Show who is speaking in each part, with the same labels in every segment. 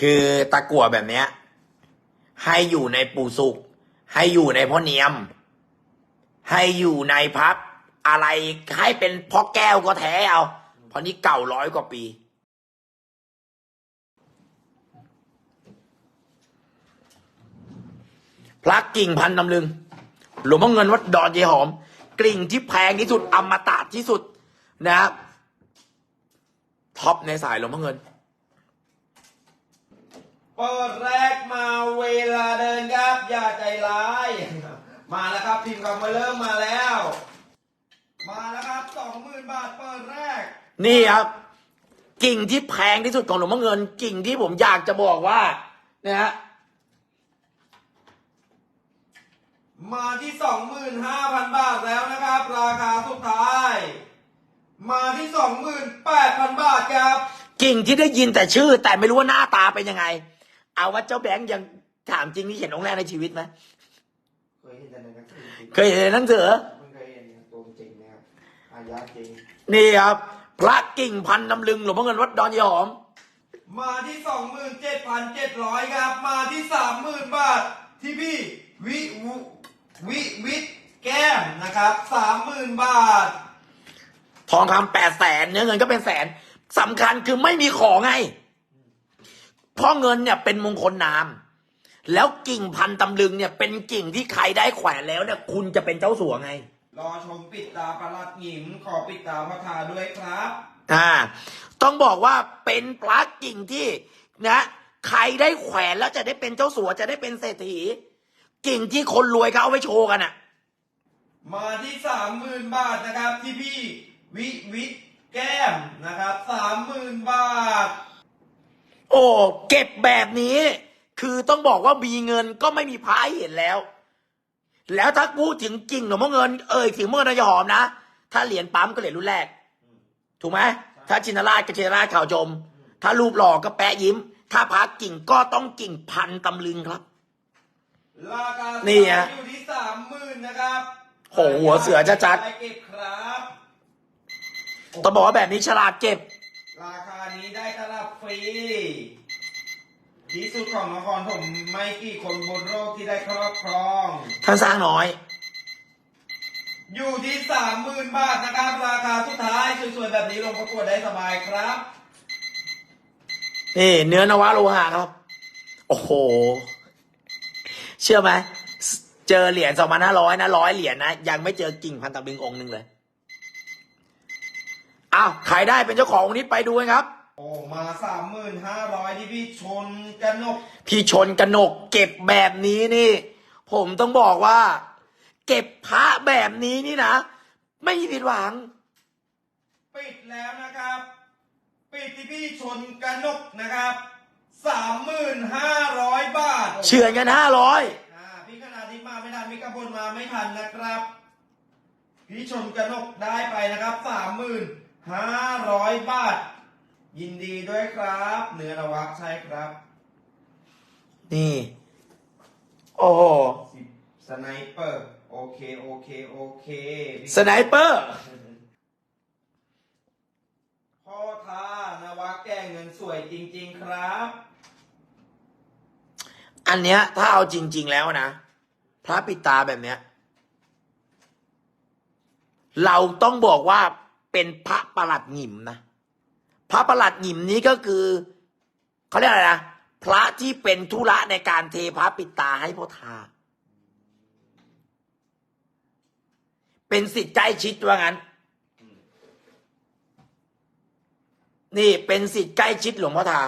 Speaker 1: คือตะกั่วแบบเนี้ย ให้อยู่ในปู่สุก ให้อยู่ในพ่อเนียม ให้อยู่ในพักอะไรให้เป็นพ่อแก้วก็แท้เอา เพราะนี่เก่าร้อยกว่าปี พระกิ่งพันตำลึง หลวงพ่อเงินวัดดอนเยหอม กลิ่งที่แพงที่สุดอมตะที่สุดนะครับท็อปในสายหลวงพ่อเงิน
Speaker 2: เปิดแรกมาเวลาเดินครับอย่าใจร้าย มาแล้วครับพิมพ์คำมาเริ่มมาแล้ว มาแล้วครับสองหมื่นบาทเปิดแรก
Speaker 1: นี่ครับกิ่งที่แพงที่สุดของหลวงพ่อเงิน กิ่งที่ผมอยากจะบอกว่านะฮะ
Speaker 2: มาที่สองหมื่นห้าพันบาทแล้วนะครับ ราคาสุดท้าย มาที่สองหมื่นแปดพันบาทครับ
Speaker 1: กิ่งที่ได้ยินแต่ชื่อ แต่ไม่รู้ว่าหน้าตาเป็นยังไง เอาว่าเจ้าแบงค์ยังถามจริงที่เห็นองค์แรกในชีวิตไหม
Speaker 2: เคยเห็นแต่ในหนังสือจริง
Speaker 1: เคยเห็นในหนังสือ
Speaker 2: เพิ่งเคยเห็นตัวจริงนะครับอายาจริง
Speaker 1: นี่ครับ พระกิ่งพันตำลึงหลวงพ่อเงินวัดดอนยายหอม
Speaker 2: มาที่สองหมื่นเจ็ดพันเจ็ดร้อยครับ มาที่สามหมื่นบาทที่พี่วิววิวิทย์แก้มนะครับสามหมื่นบาท
Speaker 1: ทองคำแปดแสนเนื้อเงินก็เป็นแสนสำคัญคือไม่มีของไง เพราะเงินเนี่ยเป็นมงคลนาม แล้วกิ่งพันตำลึงเนี่ยเป็นกิ่งที่ใครได้แขวนแล้วเนี่ยคุณจะเป็นเจ้าสัวไง
Speaker 2: รอชมปิดตาประหลัดหงิมขอปิดตาพระธาด้วยครับ
Speaker 1: อ่าต้องบอกว่าเป็นพระกิ่งที่นะใครได้แขวนแล้วจะได้เป็นเจ้าสัวจะได้เป็นเศรษฐี กิ่งที่คนรวยเขาเอาไว้โชว์กันอะ
Speaker 2: มาที่สามหมื่นบาทนะครับที่พี่วิวิทย์แก้มนะครับสามหมื่นบาท
Speaker 1: โอ้เก็บแบบนี้ คือต้องบอกว่ามีเงินก็ไม่มีพระให้เห็นแล้ว แล้วถ้าพูดถึงกิ่งหลวงพ่อเงินเอ่ยถึงเมื่อนายหอมนะ ถ้าเหรียญปั๊มก็เหรียญรุ่นแรก ถูกไหมถ้าชินราชก็ชินราชข่าวจม ถ้ารูปหล่อก็แปะยิ้ม ถ้าพักกิ่งก็ต้องกิ่งพันตำลึงครับ
Speaker 2: ราคา
Speaker 1: นี่ฮะ
Speaker 2: อยู่ที่สามหมื่นนะครับ
Speaker 1: โหหัวเสือจะจัด
Speaker 2: ไปเก็บครับ
Speaker 1: ต้องบอกว่าแบบนี้ฉลาดเก็บ
Speaker 2: ราคานี้ได้ตลับฟรีที่สุดของนครผมไม่กี่คนบนโลกที่ได้ครอบครอง
Speaker 1: ท่านสร้างน้อย
Speaker 2: อยู่ที่สามหมื่นบาทนะครับราคาสุดท้ายสวยๆแบบนี้ลงประกวดได้สบายครับ
Speaker 1: นี่เนื้อนวะโลหะครับ โอ้โห เชื่อไหม เจอเหรียญสองพันห้าร้อยนะร้อยเหรียญนะ ยังไม่เจอกิ่งพันตำลึงองค์หนึ่งเลย อ้าวใครได้เป็นเจ้าขององค์นี้ไปดูกันครับ
Speaker 2: โอ้มาสามหมื่นห้าร้อยที่พี่ชนกันนก
Speaker 1: พี่ชนกนกเก็บแบบนี้นี่ ผมต้องบอกว่า เก็บพระแบบนี้นี่นะ ไม่มีผิดหวัง
Speaker 2: ปิดแล้วนะครับ ปิดที่พี่ชนกันนกนะครับสามหมื่นห้าร้อยบาท
Speaker 1: เฉือนกันห้าร้อย
Speaker 2: อ่าพี่ขนาดที่มาไม่ทันพี่กระพลมาไม่ทันนะครับ พี่ชนกันนกได้ไปนะครับสามหมื่น ห้าร้อยบาท ยินดีด้วยครับ เนื้อนวะใช่ครับ
Speaker 1: นี่ โอ้โห
Speaker 2: สิบสไนเปอร์ โอเค โอเค โอเค
Speaker 1: สไนเปอร์
Speaker 2: พ่อท่านวะแก้เงินสวยจริง ๆ ครับ
Speaker 1: อันเนี้ย ถ้าเอาจริง ๆ แล้วนะ พระปิดตาแบบเนี้ย เราต้องบอกว่า เป็นพระประหลัดหงิมนะ พระประหลัดหงิมนี้ก็คือเขาเรียกอะไรนะพระที่เป็นธุระในการเทพระปิดตาให้พ่อทา เป็นสิทธิ์ใกล้ชิดว่างั้น นี่เป็นสิทธิ์ใกล้ชิดหลวงพ่อทา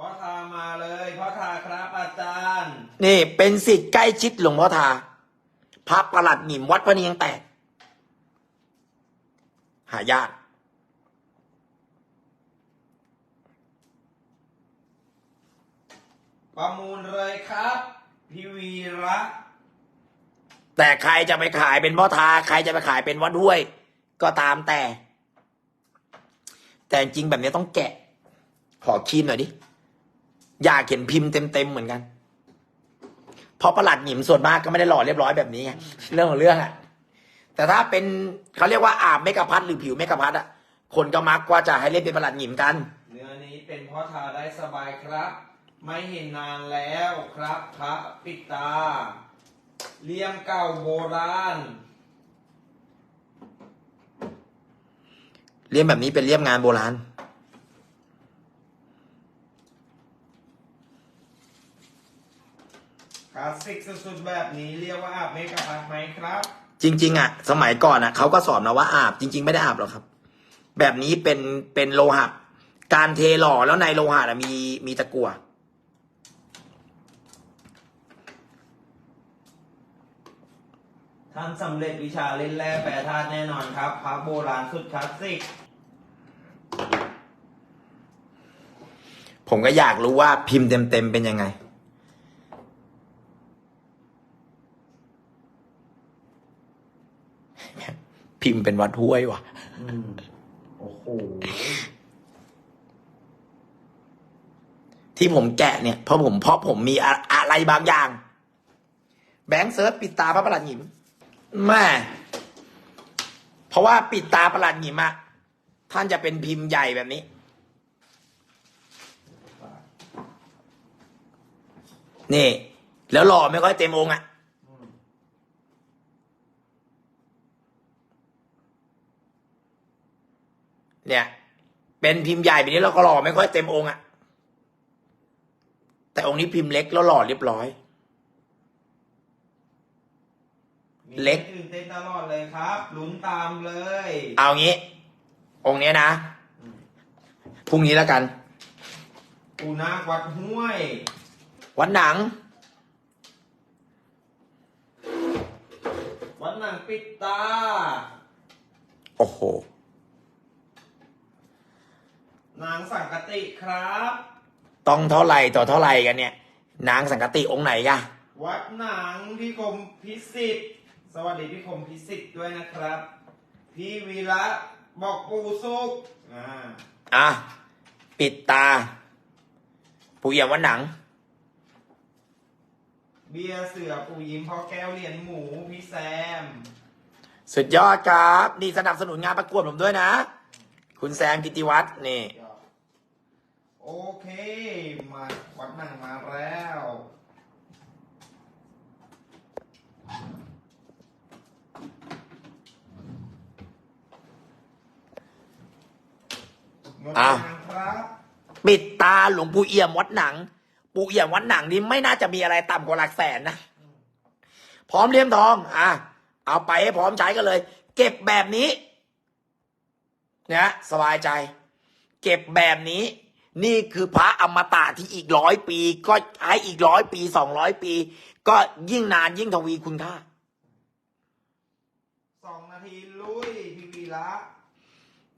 Speaker 2: พ่อทามาเลยพ่อทาครับอาจารย์
Speaker 1: นี่เป็นสิทธิ์ใกล้ชิดหลวงพ่อทา พระประหลัดหนิมวัดพระเนียงแตก หายาก
Speaker 2: ประมูลเลยครับ พี่วีระ
Speaker 1: แต่ใครจะไปขายเป็นพ่อทา ใครจะไปขายเป็นวัดห้วย ก็ตามแต่ แต่จริงแบบนี้ต้องแกะ ขอคีมหน่อยดิ อยากเห็นพิมพ์เต็มๆเหมือนกันเพราะประหลัดหนิมส่วนมากก็ไม่ได้หล่อเรียบร้อยแบบนี้ไงเรื่องของเรื่องอะแต่ถ้าเป็นเขาเรียกว่าอาบเมกะพัดหรือผิวเมกะพัดอะคนก็มักว่าจะให้เล่นเป็นประหลัดหงิมกัน
Speaker 2: เนื้อนี้เป็นเพ่อทาได้สบายครับ ไม่เห็นนานแล้วครับพระปิดตา เลี่ยมเก่าโบราณ
Speaker 1: เลี่ยมแบบนี้เป็นเลี่ยมงานโบราณ
Speaker 2: คลา สสิกสุดๆแบบนี้เรียกว่าอาบเมกะพัดไหมครับ
Speaker 1: จริง ๆ อะ สมัยก่อนอะเขาก็สอนนะว่าอาบจริง ๆ ไม่ได้อาบหรอกครับ แบบนี้เป็นเป็นโลหะการเทหล่อแล้วในโลหะน่ะมีมีตะกั่ว
Speaker 2: ท่านสำเร็จวิชาเล่นแร่แปรธาตุแน่นอนครับพระโบราณสุดคลาสสิก
Speaker 1: ผมก็อยากรู้ว่าพิมพ์เต็มๆเป็นยังไง พิมพ์เป็นวัดห้วยว่ะ
Speaker 2: อืมโอ้โห
Speaker 1: ที่ผมแกะเนี่ยเพราะผมเพราะผมมีอะอะไรบางอย่าง แบงค์เซิร์ชปิดตาพระประหลัดหยิมแม่เพราะว่าปิดตาประหลัดหยิมอะท่านจะเป็นพิมพ์ใหญ่แบบนี้ นี่ แล้วหล่อไม่ค่อยเต็มองค์อะเนี่ย เป็นพิมพ์ใหญ่แบบนี้แล้วก็หล่อไม่ค่อยเต็มองค์อะแต่องค์นี้พิมพ์เล็กแล้วหล่อเรียบร้อย
Speaker 2: มี
Speaker 1: เล็ก
Speaker 2: ตื่นเต้นตลอดเลยครับลุ้นตามเลย
Speaker 1: เอางี้ องค์เนี้ยนะพรุ่งนี้แล้วกัน
Speaker 2: ปูนาควัดห้วย
Speaker 1: วันหนัง
Speaker 2: วัดหนังปิดตา
Speaker 1: โอ้โห
Speaker 2: นางสังกติครับ
Speaker 1: ต้องเท่าไหร่ต่อเท่าไหร่กันเนี่ย นางสังกติองค์ไหนกะ
Speaker 2: วัดหนังพี่คมพิสิทธิ์สวัสดีพี่คมพิสิทธิ์ด้วยนะครับ พี่วีระบอกปูสุกอ่า
Speaker 1: อะปิดตาปู่เอี่ยมวันหนัง
Speaker 2: เบียร์เสือปูยิ้มพ่อแก้วเหรียญหมูพี่แซม
Speaker 1: สุดยอดครับ นี่สนับสนุนงานประกวดผมด้วยนะ คุณแซมกิติวัฒน์นี่
Speaker 2: โอเค มาวัดหนังมาแล้วงด
Speaker 1: อะ
Speaker 2: งามครับ
Speaker 1: ปิดตาหลวงปู่เอี่ยมวัดหนัง ปู่เอี่ยมวัดหนังนี่ไม่น่าจะมีอะไรต่ำกว่าหลักแสนนะ พร้อมเลี่ยมทอง อะ เอาไปให้พร้อมใช้กันเลย เก็บแบบนี้นะสบายใจ เก็บแบบนี้ นี่คือพระอมตะที่อีกร้อยปี ก็ให้อีกร้อยปีสองร้อยปี ก็ยิ่งนานยิ่งทวีคุณค่า
Speaker 2: สองนาทีลุยพี่วีระ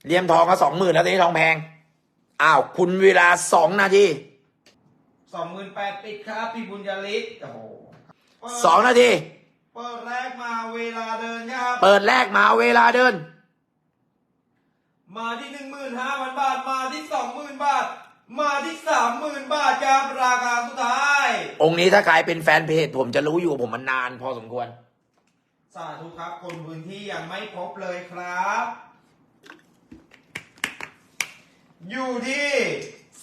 Speaker 1: เลี่ยมทองก็สองหมื่นแล้วตอนนี้ทองแพงอ้าวคุณเวลาสองนาที
Speaker 2: สองหมื่นแปดปิดครับพี่บุญยฤทธิ์โอ้โหเปิด
Speaker 1: สองนาที
Speaker 2: เปิดแรกมาเวลาเดินครับ
Speaker 1: เปิดแรกมาเวลาเดิน
Speaker 2: มาที่หนึ่งหมื่นห้าพันบาท มาที่สองหมื่นบาท มาที่สามหมื่นบาทครับราคาสุดท้าย
Speaker 1: องค์นี้ถ้าใครเป็นแฟนเพจผมจะรู้อยู่ผมมันนานพอสมควร
Speaker 2: สาธุครับ คนพื้นที่ยังไม่พบเลยครับ อยู่ที่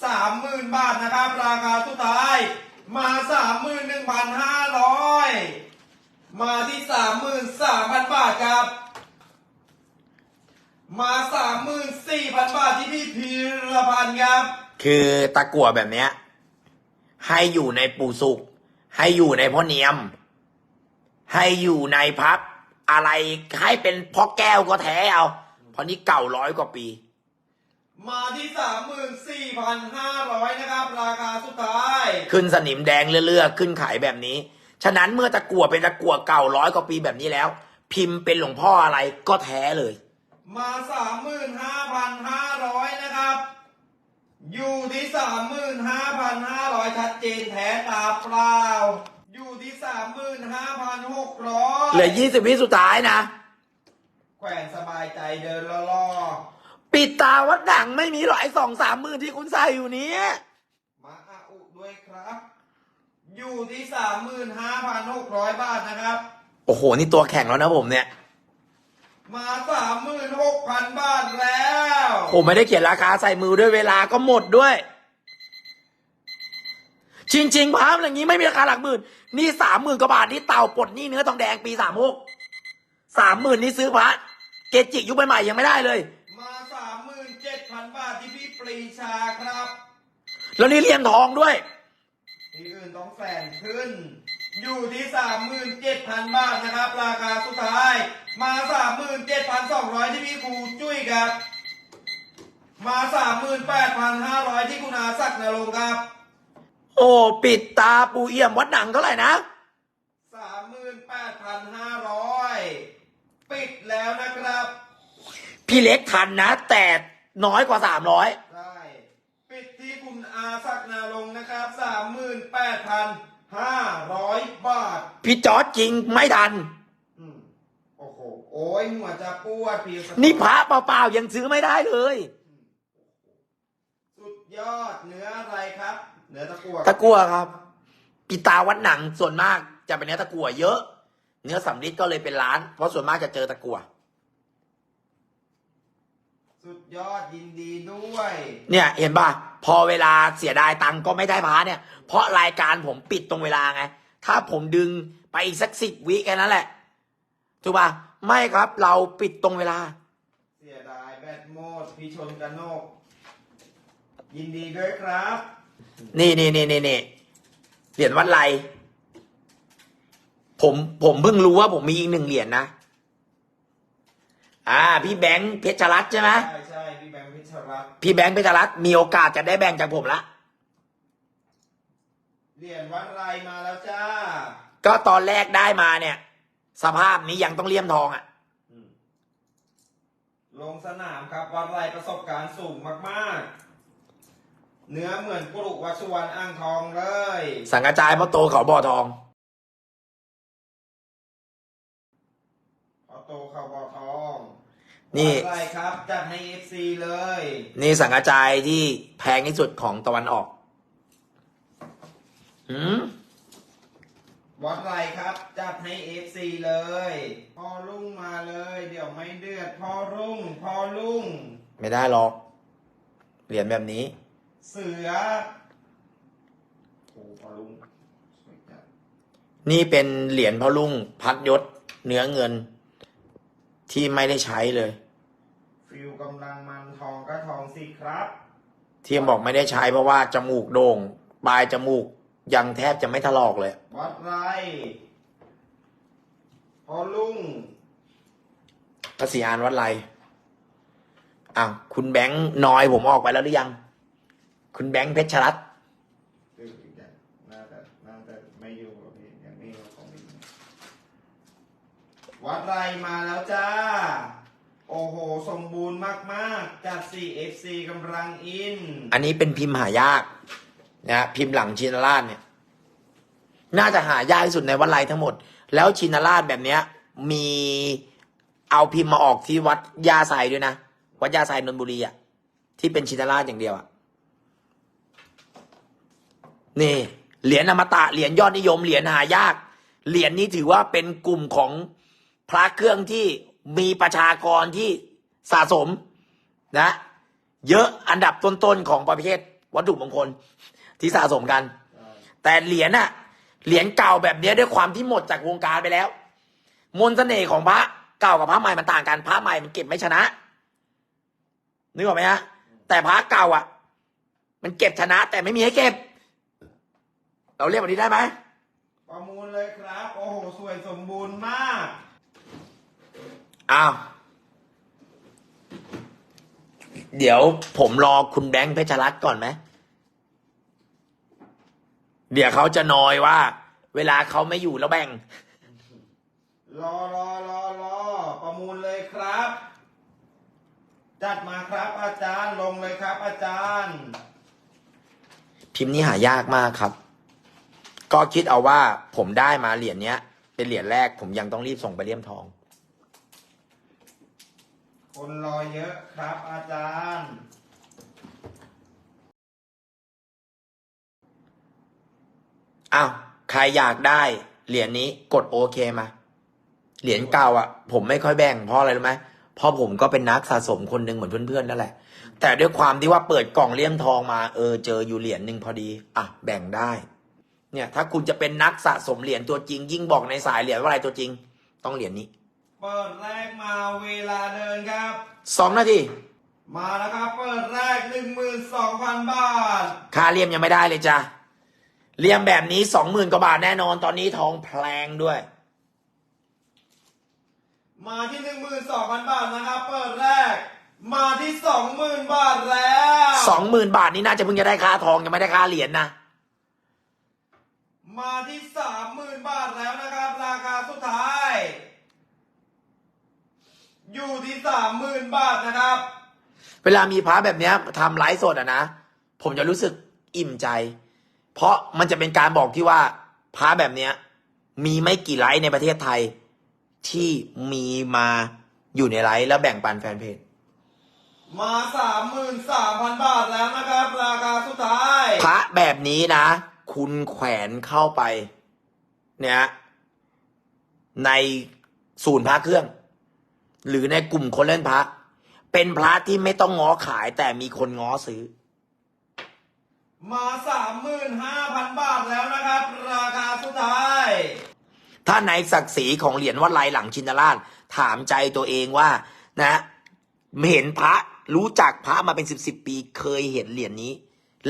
Speaker 2: สามหมื่นบาทนะครับ ราคาสุดท้าย มาสามหมื่นหนึ่งพันห้าร้อยมาที่สามหมื่นสามพันบาทครับ มาสามหมื่นสี่พันบาทที่พี่พีรพันธ์ครับ
Speaker 1: คือตะกั่วแบบเนี้ย ให้อยู่ในปู่สุก ให้อยู่ในพ่อเนียม ให้อยู่ในพักอะไรให้เป็นพ่อแก้วก็แท้เอา เพราะนี่เก่าร้อยกว่าปี
Speaker 2: มาที่สามหมื่นสี่พันห้าร้อยนะครับ ราคาสุดท้าย
Speaker 1: ขึ้นสนิมแดงเลื่อๆขึ้นขายแบบนี้ ฉะนั้นเมื่อตะกั่วเป็นตะกั่วเก่าร้อยกว่าปีแบบนี้แล้ว พิมพ์เป็นหลวงพ่ออะไรก็แท้เลย
Speaker 2: มาสามหมื่นห้าพันห้าร้อยนะครับ อยู่ที่สามหมื่นห้าพันห้าร้อยชัดเจนแท้ตาเปล่า อยู่ที่สามหมื่นห้าพันหกร้อย
Speaker 1: เหลือยี่สิบวิสุดท้ายนะ
Speaker 2: แขวนสบายใจเดินล่อ
Speaker 1: ปิดตาวัดหนังไม่มีหรอกไอ้สองสามหมื่นที่คุณใส่อยู่เนี้ย
Speaker 2: ๆมาอาอุด้วยครับ อยู่ที่สามหมื่นห้าพันหกร้อยบาทนะครับ
Speaker 1: โอ้โห นี่ตัวแข่งแล้วนะผมเนี่ย
Speaker 2: มาสามหมื่นหกพันบาทแล้ว
Speaker 1: ผมไม่ได้เขียนราคาใส่มือด้วยเวลาก็หมดด้วย จริงๆพามอย่างนี้ไม่มีราคาหลักหมื่น นี่สามหมื่นกว่าบาทนี่เต่าปลดหนี่เนื้อทองแดงปีสามหกสามหมื่นนี่ซื้อพระเกจิยุคใหม่ๆยังไม่ได้เลย
Speaker 2: มาสามหมื่นเจ็ดพันบาทที่พี่ปรีชาครับ
Speaker 1: แล้วนี่เหรียญทองด้วย
Speaker 2: ที่อื่นต้องแฝงขึ้น อยู่ที่สามหมื่นเจ็ดพันบาทนะครับ ราคาสุดท้าย มาสามหมื่นเจ็ดพันสองร้อยที่พี่ครูจุ้ยครับ มาสามหมื่นแปดพันห้าร้อยที่คุณอาศักดิ์นรงค์ครับ
Speaker 1: โอ้ปิดตาปูเอี่ยมวัดหนังเท่าไหร่นะ
Speaker 2: สามหมื่นแปดพันห้าร้อยปิดแล้วนะครับ
Speaker 1: พี่เล็กทันนะ แต่น้อยกว่าสามร้อย
Speaker 2: ได้ปิดที่คุณอาศักดิ์นารงค์นะครับสามหมื่นแปดพันห้าร้อยบาท
Speaker 1: พี่จอร์จจริงไม่ทัน
Speaker 2: อืมโอ้ โหโอ้ยหัวจะปวดพี่ส
Speaker 1: นี่พระเปล่าๆยังซื้อไม่ได้เลย
Speaker 2: สุดยอดเนื้ออะไรครับ เนื้อตะกั่ว
Speaker 1: ตะกั่วครับปีตาวัดหนังส่วนมากจะเป็นเนื้อตะกั่วเยอะ เนื้อสำลิดก็เลยเป็นล้าน เพราะส่วนมากจะเจอตะกั่ว
Speaker 2: สุดยอดยินดีด้วย
Speaker 1: เนี่ย เห็นป่ะ พอเวลาเสียดายตังค์ก็ไม่ได้พาเนี่ย เพราะรายการผมปิดตรงเวลาไง ถ้าผมดึงไปอีกสักสิบวิแค่นั้นแหละถูกป่ะ ไม่ครับ เราปิดตรงเวลา
Speaker 2: เสียดายแบตโหมดพี่ชนกันโนก ยินดีด้วยครับ
Speaker 1: นี่นี่นี่นี่นี่เหรียญวัดไร ผมผมเพิ่งรู้ว่าผมมีอีกหนึ่งเหรียญนะ อ่า พี่แบงค์เพชรรัตน์ใช่ไหม
Speaker 2: ใช่ใช่พี่แบงค์พิชรัตน์
Speaker 1: พี่แบงค์เพชรรัตน์มีโอกาสจะได้แบ่งจากผมละ
Speaker 2: เหรียญวัดไรมาแล้วจ้า
Speaker 1: ก็ตอนแรกได้มาเนี่ย สภาพนี้ยังต้องเลี่ยมทองอะ่ะ
Speaker 2: อืมลงสนามครับวัดไรประสบการณ์สูงมากๆ เนื้อเหมือนกรุวัดสุวรรณอ่างทองเลย
Speaker 1: สังกระจายเพราะโตเขาบ่อทอง
Speaker 2: ออโต้เข้าบอทอง
Speaker 1: นี่
Speaker 2: วัดไรครับ จัดให้เอฟซีเลย
Speaker 1: นี่สังกระจายที่แพงที่สุดของตะวันออก หืม
Speaker 2: วัดไรครับ จัดให้เอฟซีเลยพ่อรุ่งมาเลย เดี๋ยวไม่เดือดพ่อรุ่งพ่อรุ่ง
Speaker 1: ไม่ได้หรอก เหรียญแบบนี้
Speaker 2: เสือโอ้พ่อรุ่งสวยจัด
Speaker 1: นี่เป็นเหรียญพ่อลุงพัดยศเนื้อเงิน ที่ไม่ได้ใช้เลย
Speaker 2: ฟิวกำลังมันทองก็ทองสิครับ
Speaker 1: ที่บอกไม่ได้ใช้เพราะว่าจมูกโด่ง ปลายจมูก ยังแทบจะไม่ถลอกเลย
Speaker 2: วัดไรพ่อลุง
Speaker 1: ภาษีอานวัดไรอ้าวคุณแบงค์น้อยผมออกไปแล้วหรือยัง คุณแบงค์เพชรรัตน์
Speaker 2: คืออีกอย่างน่าจะน่าจะไม่อยู่หรอกพี่อย่างนี้เราของไม่อยู่วัดไรมาแล้วจ้า โอ้โห สมบูรณ์มาก ๆจัด 4FC กำลังอิน
Speaker 1: อันนี้เป็นพิมพ์หายาก นะพิมพ์หลังชินราชเนี่ย น่าจะหายากที่สุดในวัดไรทั้งหมด แล้วชินราชแบบเนี้ย มีเอาพิมพ์มาออกที่วัดยาไซด้วยนะวัดยาไซนนบุรีอะที่เป็นชินราชอย่างเดียวอะนี่เหรียญอมตะเหรียญยอดนิยมเหรียญหายาก เหรียญนี้ถือว่าเป็นกลุ่มของพระเครื่องที่มีประชากรที่สะสมนะ เยอะอันดับต้นๆของประเภทวัตถุมงคล ที่สะสมกัน แต่เหรียญอะเหรียญเก่าแบบเนี้ยด้วยความที่หมดจากวงการไปแล้ว มนต์เสน่ห์ของพระเก่ากับพระใหม่มันต่างกันพระใหม่มันเก็บไม่ชนะนึกออกไหมฮะแต่พระเก่าอะ มันเก็บชนะ แต่ไม่มีให้เก็บ เราเรียกแบบนี้ได้ไหม
Speaker 2: ประมูลเลยครับ โอ้โห สวยสมบูรณ์มาก
Speaker 1: อ้าวเดี๋ยวผมรอคุณแบงค์เพชรรัตน์ก่อนไหม เดี๋ยวเขาจะนอยว่า เวลาเขาไม่อยู่แล้วแบ่ง
Speaker 2: รอรอรอรอประมูลเลยครับ จัดมาครับ อาจารย์ลงเลยครับ อาจารย์
Speaker 1: พิมพ์นี้หายากมากครับ ก็คิดเอาว่าผมได้มาเหรียญเนี้ย เป็นเหรียญแรกผมยังต้องรีบส่งไปเลี่ยมทอง
Speaker 2: คนรอเยอะครับ อาจารย์
Speaker 1: อ้าวใครอยากได้เหรียญนี้กดโอเคมา เหรียญเก่าอะ ผมไม่ค่อยแบ่งเพราะอะไรรู้ไหมเพราะผมก็เป็นนักสะสมคนหนึ่งเหมือนเพื่อนๆนั่นแหละ แต่ด้วยความที่ว่าเปิดกล่องเลี่ยมทองมาเออเจออยู่เหรียญหนึ่งพอดี อะแบ่งได้ เนี่ยถ้าคุณจะเป็นนักสะสมเหรียญตัวจริง ยิ่งบอกในสายเหรียญว่าอะไรตัวจริง ต้องเหรียญนี้
Speaker 2: เปิดแรกมาเวลาเดินครับ
Speaker 1: สองนาที
Speaker 2: มาแล้วครับ เปิดแรกหนึ่งหมื่นสองพันบาท
Speaker 1: ค่าเลี่ยมยังไม่ได้เลยจ้ะ เลี่ยมแบบนี้สองหมื่นกว่าบาทแน่นอน ตอนนี้ทองแพงด้วย
Speaker 2: มาที่หนึ่งหมื่นสองพันบาทนะครับเปิดแรก มาที่สองหมื่นบาทแล้ว
Speaker 1: สองหมื่นบาทนี่น่าจะเพิ่งจะได้ค่าทองยังไม่ได้ค่าเหรียญนะ
Speaker 2: มาที่สามหมื่นบาทแล้วนะครับ ราคาสุดท้าย อยู่ที่สามหมื่นบาทนะครับ
Speaker 1: เวลามีพระแบบเนี้ยทำไลฟ์สดอะนะ ผมจะรู้สึกอิ่มใจ เพราะมันจะเป็นการบอกที่ว่าพระแบบเนี้ย มีไม่กี่ไลฟ์ในประเทศไทย ที่มีมาอยู่ในไลฟ์แล้วแบ่งปันแฟนเพจ
Speaker 2: มาสามหมื่นสามพันบาทแล้วนะครับ ราคาสุดท้าย
Speaker 1: พระแบบนี้นะ คุณแขวนเข้าไป เนี่ยในศูนย์พระเครื่อง หรือในกลุ่มคนเล่นพระ เป็นพระที่ไม่ต้องง้อขายแต่มีคนง้อซื้อ
Speaker 2: มาสามหมื่นห้าพันบาทแล้วนะครับ ราคาสุดท้าย
Speaker 1: ถ้าในศักดิ์ศรีของเหรียญวัดลายหลังชินราช ถามใจตัวเองว่านะเห็นพระรู้จักพระมาเป็นสิบสิบปีเคยเห็นเหรียญนี้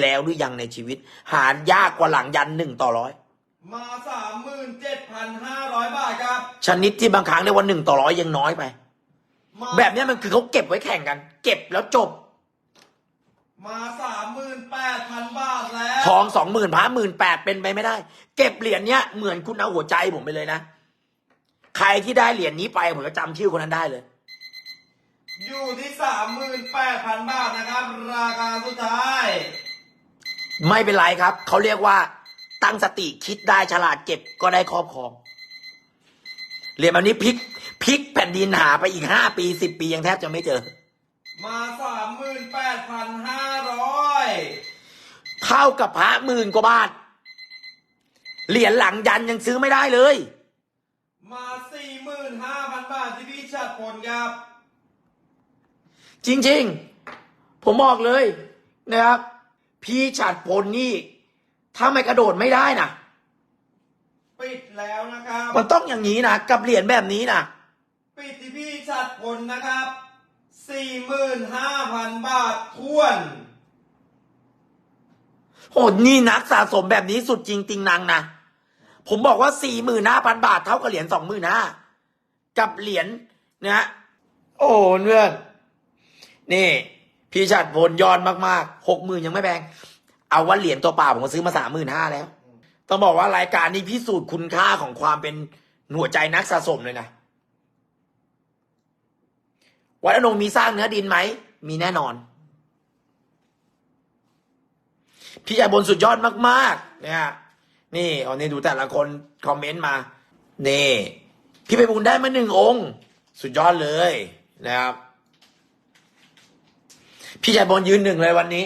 Speaker 1: แล้วหรือยังในชีวิต หายากกว่าหลังยันหนึ่งต่อร้อย
Speaker 2: มาสามหมื่นเจ็ดพันห้าร้อยบาทครับ
Speaker 1: ชนิดที่บางครั้งเรียกว่าหนึ่งต่อร้อยยังน้อยไป
Speaker 2: มา
Speaker 1: แบบเนี้ยมันคือเขาเก็บไว้แข่งกัน เก็บแล้วจบ
Speaker 2: มาสามหมื่น แปดพันบาทแล้ว
Speaker 1: ทองสองหมื่นพระหมื่นแปดเป็นไปไม่ได้ เก็บเหรียญเนี้ยเหมือนคุณเอาหัวใจผมไปเลยนะ ใครที่ได้เหรียญนี้ไปผมจะจำชื่อคนนั้นได้เลย
Speaker 2: อยู่ที่สามหมื่นแปดพันบาทนะครับ ราคาสุดท้าย
Speaker 1: ไม่เป็นไรครับ เขาเรียกว่า ตั้งสติคิดได้ฉลาดเก็บก็ได้ครอบครอง เหรียญแบบนี้พลิกพลิกแผ่นดินหาไปอีกห้าปีสิบปียังแทบจะไม่เจอ
Speaker 2: มาสามหมื่นแปดพันห้าร้อย
Speaker 1: เท่ากับพระหมื่นกว่าบาท เหรียญหลังยันยังซื้อไม่ได้เลย
Speaker 2: มาสี่หมื่นห้าพันบาทที่พี่ชัดผลครับ
Speaker 1: จริงๆ ผมบอกเลยนะครับ พี่ฉัดพลนี่ ถ้าไม่กระโดดไม่ได้นะ
Speaker 2: ปิดแล้วนะครับ
Speaker 1: มันต้องอย่างนี้นะกับเหรียญแบบนี้นะ
Speaker 2: ปิดที่พี่ชัดผลนะครับสี่หมื่นห้าพันบาทท้วน
Speaker 1: โหนี่นักสะสมแบบนี้สุดจริงติงนังนะ ผมบอกว่าสี่หมื่นห้าพันบาทเท่ากับเหรียญสองหมื่นห้ากับเหรียญนะ โอ้เพื่อนนี่ พี่ฉัดพลยอดมากๆหกหมื่นยังไม่แพงเอาว่าเหรียญตัวเปล่าผมก็ซื้อมาสามหมื่นห้าแล้ว ต้องบอกว่ารายการนี้พิสูจน์คุณค่าของความเป็นหัวใจนักสะสมเลยนะวัดอนงมีสร้างเนื้อดินไหม มีแน่นอน พี่ใหญ่บนสุดยอดมากๆเนี่ยนี่เอานี่ดูแต่ละคนคอมเมนต์มานี่พี่ไปบุญได้มาหนึ่งองค์ สุดยอดเลยนะครับ พี่ใหญ่บนยืนหนึ่งเลยวันนี้